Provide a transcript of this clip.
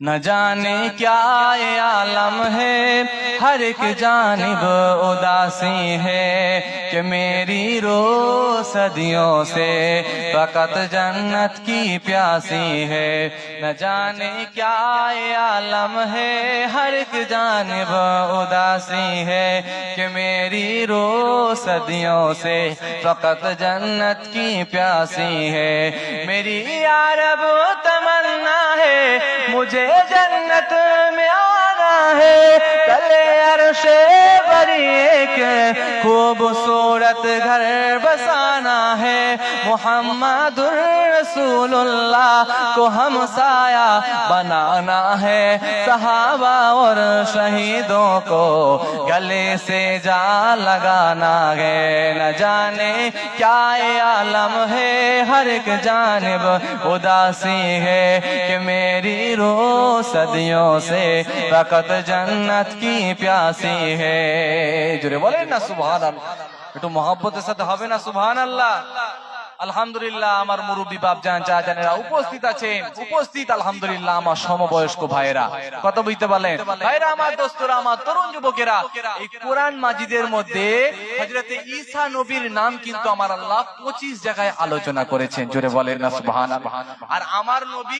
نہ جانے کیا عالم ہے۔ ہر ایک جانب اداسی ہے کہ میری رو صدیوں سے۔ فقط جنت کی پیاسی ہے۔ نہ جانے کیا عالم ہے۔ ہر ایک جانب اداسی ہے کہ میری رو صدیوں سے۔ فقط جنت کی پیاسی ہے۔ میری یارب مجھے جنت میں آنا ہے۔ کلے عرش بری ایک خوبصورت گھر بسانا محمد الرسول اللہ کو ہم سایہ بنانا ہے۔ صحابہ اور شہیدوں کو گلے سے جا لگانا ہے۔ نہ جانے کیا عالم ہے۔ ہر ایک جانب اداسی ہے کہ میری رو صدیوں سے وقت جنت کی پیاسی ہے۔ جرے بولے نا سبحان اللہ تو محبت سے تو نا سبحان اللہ۔ আলহামদুলিল্লাহ, আমার মুরব্বী বাপজান চাচানেরা উপস্থিত আছেন। উপস্থিত, আলহামদুলিল্লাহ, আমার সমবয়স্ক ভাইয়েরা। কত বুঝতে পারলেন ভাইরা, আমার দোস্তরা, আমার তরুণ যুবকেরা, এই কোরআন মাজিদের মধ্যে হযরতে ঈসা নবীর নাম কিন্তু আমার আল্লাহ পঁচিশ জায়গায় আলোচনা করেছেন। জোরে বলেন না সুবহান আর আমার নবী